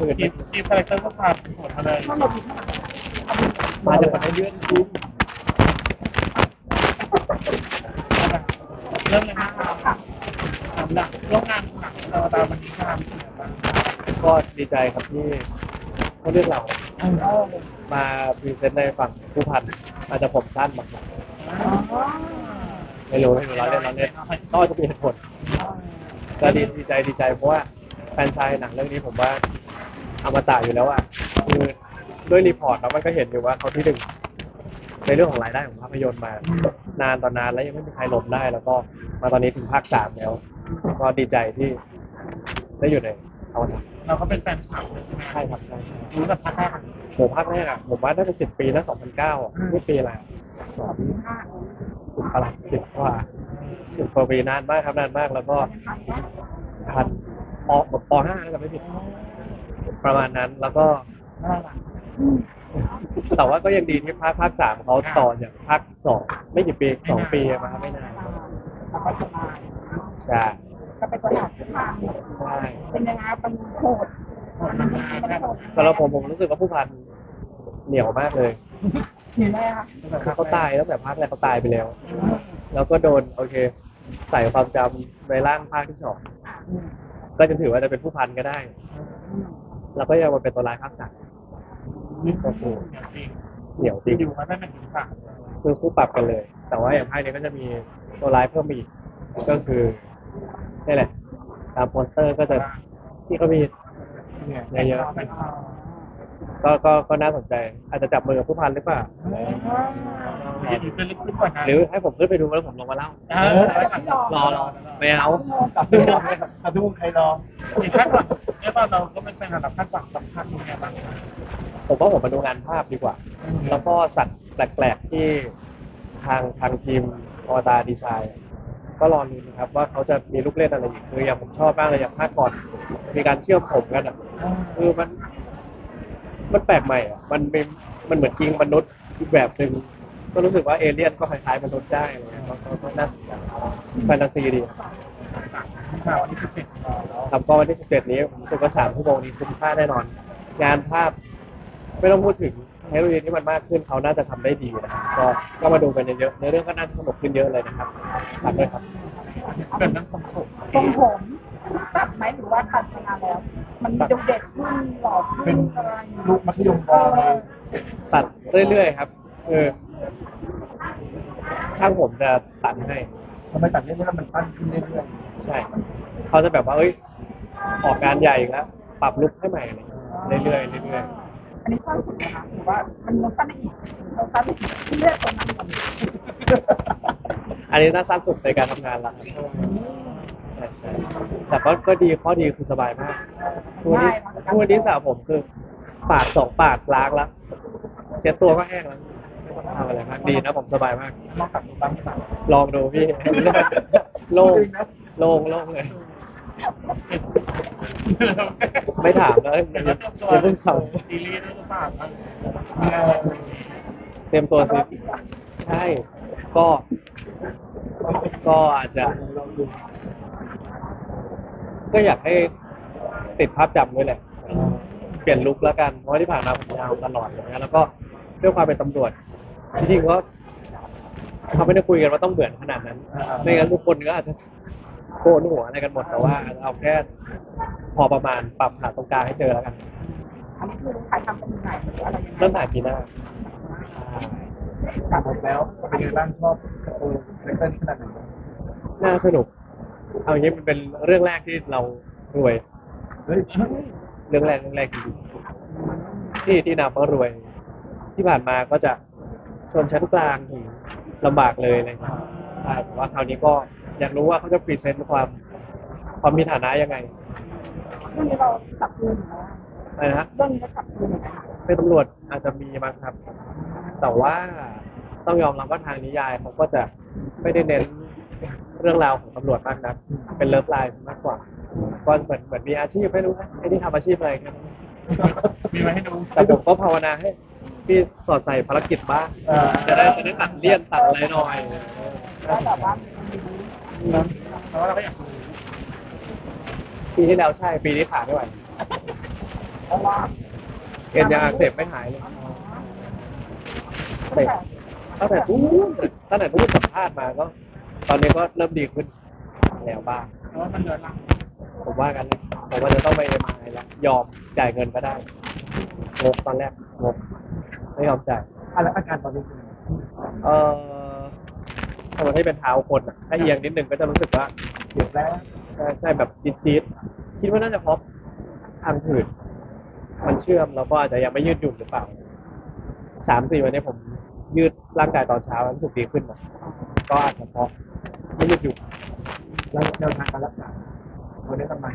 คุยกันทีไม่มทีมคาแรคเตอร์ก็พาโหดมาเลยมาจากประเทศเลื่อนจริงเรื่องเลยนะคะสำหรับร่วมงานหนังเราตามวันนี้ค่ะก็ดีใจครับที่เขาเรียกเรา มาพรีเซนต์ในฝั่งผู้พันอาจจะผมสั้นบางไม่รู้ไม่รู้เราเล่นเราเล่นก็จะมีเหตุผลก็ดีดีใจดีใจเพราะว่าแฟนชายหนังเรื่องนี้ผมว่า อมตะอยู่แล้วอะคือด้วยรีพอร์ตแล้วมันก็เห็นอยู่ว่าเขาที่หนึ่งในเรื่องของรายได้ของภาพยนตร์มา นานต่อนานแล้วยังไม่มีใครหลบได้ แล้วก็มาตอนนี้ถึงภาคสามแล้ว ก็ดีใจที่ได้อยู่ในอวตารเราก็เป็นแฟนคลับใช่ไหมใช่ครับใช่รู้แต่ภาคแรกโหภาคแรกอะผมว่าน่าจะสิบปีนะสองพันเก้าอะนี่ปีอะไรสองสิบอะไรสิบกว่าสิบกว่าปีนานมากครับนานมากแล้วก็ทันปปห้าน่าจะไม่ผิด ประมาณนั้นแล้วก็น่ารักแต่ว่าก็ยังดีที่ภาคภาคสามเขาต่อจากภาคสองไม่กี่ปีสองปีมาครับไม่นานแล้วก็สบายใช่ก็เป็นตัวอย่างที่ทางใช่เป็นยังไงเป็นโหดโหดมากมันโหดสำหรับผมผมรู้สึกว่าผู้พันเหนียวมากเลยเห็นไหมคะคือเขาตายตั้งแต่ภาคแรกเขาตายไปแล้ว แล้วก็โดนโอเค ใส่ความจำในร่างภาคที่สองก็จะถือว่าจะเป็นผู้พันก็ได้ แล้วก็ยังมาเป็นตัวร้ายภาคสามก็โหดจริงเหนียวจริงอยู่มาได้ไม่ถึงสามคือคู่ปรับกันเลย แต่ว่าอย่างภาคนี้ก็จะมีตัวร้ายเพิ่มมาอีก ก็คือนี่แหละ ตามโปสเตอร์ก็จะที่เขามีเนี่ยเยอะๆเป็นก็ก็ก็น่าสนใจ อาจจะจับมือกับผู้พันหรือเปล่า อย่าดูจะลึกขึ้นกว่านั้นหรือให้ผมขึ้นไปดูแล้วผมลงมาเล่า เออรอรอไม่เอาตัดทุกตัดทุกใครรออีกคาดหวังเนี่ยตอนเราก็เป็นแฟนระดับคาดหวังสำคัญยังไงบ้างผมว่าผมมาดูงานภาพดีกว่า แล้วก็สัตว์แปลกๆที่ทางทางทีมอวตารดีไซน์ ก็รอรุ้นนะครับว่าเขาจะมีลูกเล่นอะไรอีกคืออย่างผมชอบมากเลยอย่างภาคก่อนมีการเชื่อมผมกันอะคือมัน มันแปลกใหม่อะมันเป็นมันเหมือนจริงมนุษย์อีกแบบหนึ่ง ก็รู้สึกว่าเอเลี่ยนก็คล้ายๆมนุษย์ได้อะไรเงี้ยก็ก็ก็น่าสนใจแฟนตาซีดีครับ ข่าววันที่สิบเจ็ดแล้วครับก็วันที่ 17 นี้ผมรู้สึกว่า3ชั่วโมงนี้คุ้มค่าแน่นอน งานภาพ ไม่ต้องพูดถึงเทคโนโลยีที่มันมากขึ้นเขาน่าจะทำได้ดีนะครับก็ก็มาดูกันเยอะๆในเรื่องก็น่าจะสนุกขึ้นเยอะเลยนะครับฝากด้วยครับ เกิดเรื่องสมผทรงผมตัดไหมหรือว่าตัดมานานแล้ว มันดูเด็กขึ้นหล่อขึ้เป็นนอะไรลูกมัธยมปลายเลยตัดเรื่อยๆครับเออ ช่างผมจะตัดให้ ทำไมตัดเรื่อยๆมันสั้นขึ้นเรื่อยใช่เขาจะแบบว่าเอ้ยออกงานใหญ่อีกแล้วปรับลุคให้ใหม่อะไรเรื่อยๆเรื่อยอันนี้สั้นสุดนะคะหรือว่ามันมันสั้นได้อีกเราสั้นได้อีกเลือกตรงนั้นก่อนๆอันนี้น่าสั้นสุดในการทำงานแล้วครับใช่ใช่แต่ก็ก็ดีข้อดีคือสบายมากทุกวันนี้ทุกวันนี้สระผมคือปาดสองปาดล้างแล้วเช็ดตัวก็แห้งแล้วไม่ต้ องทำอะไรมากดีนะผมสบายมาก นอกจากรูปร่างที่ต่างลองดูพี่ โล่งโล่งโล่งเลย ไม่ถามแล้วเดี๋ยวอย่าเราอย่าเพิ่งเขาซีรีส์ด้วยหรือเปล่าเตรียมตัวสิใช่ ก็ ก็อาจจะ ก็อยากให้ติดภาพจำด้วยแหละ เปลี่ยนลุคแล้วกัน เพราะว่าที่ผ่านมาผมยาวตลอดอย่างเงี้ยแล้วก็ด้วยความเป็นตำรวจ จริงๆก็เขาไม่ได้คุยกันว่าต้องเหมือนขนาดนั้น ไม่งั้นทุกคนก็อาจจะโกนหัวอะไรกันหมดแต่ว่าเอาแค่พอประมาณปรับหาตรงกลางให้เจอแล้วกันอันนี้คือถ่ายทำเป็นยังไงหรืออะไรยังไงเริ่มถ่ายปีหน้าตัดหมดแล้วเป็นไงบ้างชอบการ์ตูนคาแรคเตอร์นี้ขนาดไหนน่าสนุก เอาอย่างนี้มันเป็นเรื่องแรกที่เรารวยเฮ้ยเรื่องแรกเรื่องแรกจริงๆที่ที่นามก็รวย ที่ผ่านมาก็จะ ชนชั้นกลางถึงลำบากเลยอะไรเลยใช่แต่ว่าคราวนี้ก็อยากรู้ว่าเขาจะพรีเซนต์ความความมีฐานะยังไงเรื่องนี้เราตัดคืนอยู่แล้วอะไรนะเรื่องนี้เราตัดคืนอยู่แล้วเป็นตำรวจอาจจะมีมั้งครับ แต่ว่าต้องยอมรับว่าทางนิยายเขาก็จะไม่ได้เน้นเรื่องราวของตำรวจมากนักเป็นเลิฟไลน์มากกว่าก็เหมือนเหมือนมีอาชีพไม่รู้นะไอ้ที่ทำอาชีพอะไรกันมีไว้ให้ดูแต่ผมก็ภาวนาให้ พี่สอดใส่ภารกิจบ้างจะได้จะได้ตัดเลี่ยนตัดอะไรหน่อยแล้วแบบว่าเพราะว่าเราก็อยากดูปีที่แล้วใช่ปีนี้ขาไม่ไหวเพราะว่าเอ็นยังอักเสบไม่หายเลยเตะตั้งแต่นู้นตั้งแต่นู้นสัมภาษณ์มาก็ ตอนนี้ก็เริ่มดีขึ้นแล้วบ้าง เพราะว่ามันเดือดร้อนผมว่ากันนะผมว่าจะต้องไปเอ็มไอแล้วยอมจ่ายเงินก็ได้งกตอนแรกงก ไม่ยอมจ่ายอะแล้วอาการตอนนี้เป็นยังไงเออถ้ามันให้เป็นเท้าคนอะถ้าเอียงนิดนึงก็จะรู้สึกว่าเจ็บแล้วใช่ใช่แบบจี๊ดจี๊ดคิดว่าน่าจะเพราะทางผืดมันเชื่อมแล้วก็อาจจะยังไม่ยืดหยุ่นหรือเปล่าสามสี่วันนี้ผมยืดร่างกายตอนเช้าแล้วรู้สึกดีขึ้นนะก็อาจจะเพราะไม่ยืดหยุ่นแล้วแนวทางการรักษาเขาได้ทำไม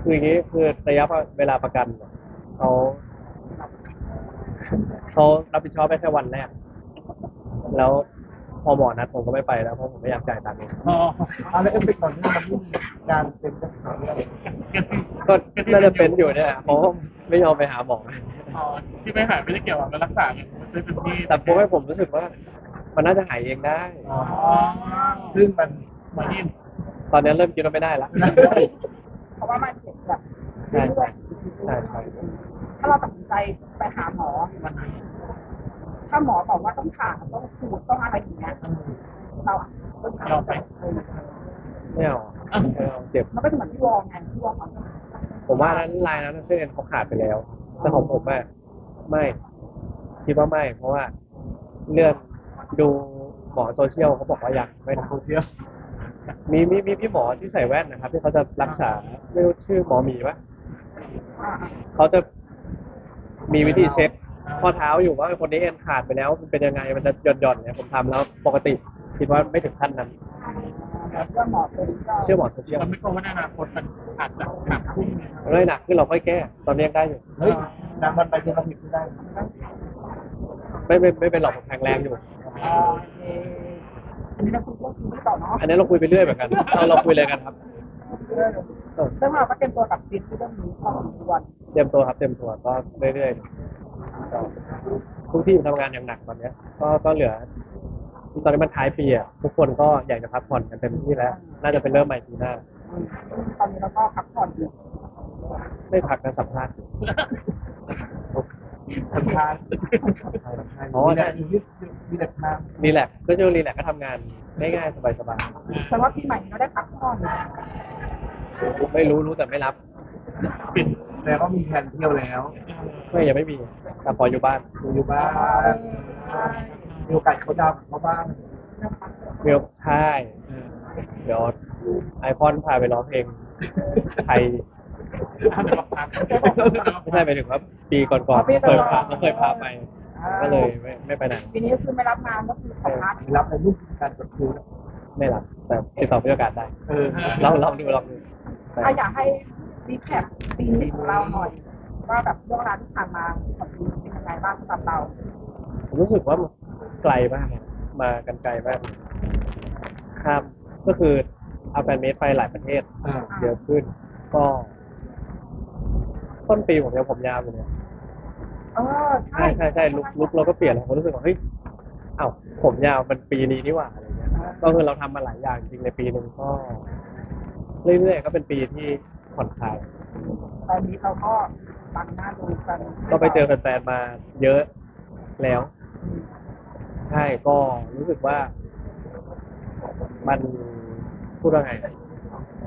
คืออย่างนี้คือระยะเวลาประกันเนี่ยเขา เขารับผิดชอบได้แค่วันแรก แล้วพอหมอนัดผมก็ไม่ไปแล้วเพราะผมไม่อยากจ่ายตังค์เองอ๋อเอาแล้วเอฟเฟกต์ตอนนี้มันไม่มีการเป็นเรื่องของเรื่องก็น่าจะเป็นอยู่เนี่ยเพราะว่าไม่ยอมไปหาหมออ๋อที่ไม่หายไม่ได้เกี่ยวกับการรักษาไงมันเป็นที่แต่ผมให้ผมรู้สึกว่า มันน่าจะหายเองได้อ๋อซึ่งมันหมอยินตอนนี้เริ่มคิดว่าไม่ได้ละเพราะว่ามันเจ็บแบบใช่เรื่ใช่ อย ใช่ใช่ ๆถ้าเราตัดสินใจไปหาหมอ วันไหน ถ้าหมอบอกว่าต้องผ่าต้องขูดต้องอะไรอย่างเงี้ยเราอะต้องทำไป ไม่เอาไม่เอาเจ็บ มันก็จะเหมือนที่วองไงที่วองมัน ผมว่านั้นลายนั้นเส้นเอ็นเขาขาดไปแล้ว แต่ของผมอะไม่คิดว่าไม่ เพราะว่าเลื่อนดูหมอโซเชียลเขาบอกว่ายังไม่ทำโซเชียลมีมีมีพี่หมอที่ใส่แว่นนะครับ ที่เขาจะรักษาไม่รู้ชื่อหมอหมีปะอ่าเขาจะมีวิธีเช็คข้อเท้าอยู่ว่าคนนี้เอ็นขาดไปแล้ว มันเป็นยังไงมันจะหย่อนหย่อนๆเนี่ยผมทำแล้วปกติคิดว่าไม่ถึงขั้นนั้นแล้ว เชื่อหมอตัวนี้ก็เชื่อหมอโซเชียลมันไม่กลัวว่าในอนาคตมันอาจจะหนักขึ้นไงเรื่อยหนักขึ้นเราค่อยแก้ ตอนนี้ยังได้อยู่เฮ้ยนางมันไปเป็นระเบียบไม่ได้ ไม่ไม่ไม่เป็นหรอกผมแข็งแรงอยู่อ่าโอเคอันนี้เราคุยเรื่องชีวิตต่อเนาะอันนี้เราคุยไปเรื่อยเหมือนกันเราเราคุยอะไรกันครับเรื่องเราก็เตรียมตัวกับฟิตที่เรื่องนี้พอสมควรเตรียมตัวครับเตรียมตัวก็เรื่อยๆก็ทุกที่ทำงานอย่างหนักตอนเนี้ยก็ก็เหลือ ตอนนี้มันท้ายปีอะทุกคนก็อยากจะพักผ่อนกันเต็มที่แล้ว น่าจะเป็นเริ่มใหม่ปีหน้าอืมตอนนี้เราก็พักผ่อนอยู่ไม่พักนะสัมภาษณ์อยู่สำคัญอ๋อใช่ยืดยืดทางรีแลกซ์ก็จะรีแลกซ์ก็ทำงานง่ายๆสบายแต่ว่าปีใหม่เราได้พักผ่อนๆไม่รู้รู้แต่ไม่รับปิดแต่ว่ามีแผนเที่ยวแล้ว ไม่ยังไม่มีแต่พออยู่บ้านอยู่บ้าน มีโอกาสเขาดาวเขาบ้างเดี๋ยวใช่เดี๋ยวไอคอนพาไปร้องเพลงไทยถ้าเป็นพักไม่ใช่ไปถึงว่าปีก่อนๆเราเคยพาเราเคยพาไป ก็เลยไม่ไม่ไปไหนปีนี้ก็คือไม่รับงานก็คือสัมภาษณ์รับในรูปการกดคิวไม่รับแต่ติดต่อผู้จัดการได้เออเราลองดูลองดูแต่ถ้าอยากให้รีแคปปีนี้ของเราหน่อยว่าแบบเรื่องราวที่ผ่านมาของปีนี้เป็นยังไงบ้างสำหรับเราผมรู้สึกว่ามัน ไกลมากเลยมากันไกลมากข้ามก็คือเอาแฟนเมดไปหลายประเทศอ่า เยอะขึ้น ก็ ต้นปีผมยังผมยาวอยู่เนี่ยเออใช่ใช่ใช่ใช่ลุกลุกเราก็เปลี่ยนแล้วผมรู้สึกว่าเฮ้ยเอ้าผมยาวมันปีนี้นี่หว่าอะไรเงี้ย ก็คือเราทำมาหลายอย่างจริงในปีหนึ่งก็ เรื่อยๆก็เป็นปีที่ผ่อนคลาย ตอนนี้เราก็ตั้งหน้าดูกันก็ไปเจอแฟนๆมาเยอะแล้ว ใช่ก็รู้สึกว่า มันพูดว่าไง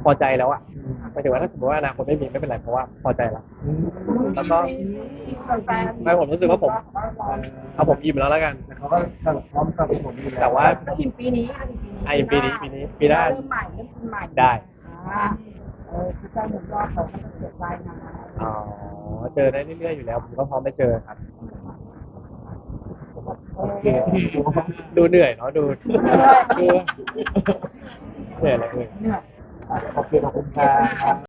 พอใจแล้วอะหมายถึงว่าถ้าสมมติว่าอนาคตไม่มีไม่เป็นไรเพราะว่าพอใจแล้วแล้วก็แฟนๆไม่ผมรู้สึกว่าผมเอาผมอิ่มแล้วแล้วกันแต่เขาก็พร้อมกับผมดีแต่ว่าทีมปีนี้ไอ้ปีนี้ปีนี้ปีหน้าเริ่มใหม่เริ่มปีใหม่ได้อ่าเออคือเจ้าหนุ่มยอดเขาก็จะเสียใจนะอ๋อเจอได้เรื่อยๆอยู่แล้วผมก็พร้อมไปเจอครับ โอเคดูเหนื่อยเนาะดูดูเหนื่อยอะไรเอ่ยเหนื่อยโอเคขอบคุณครับ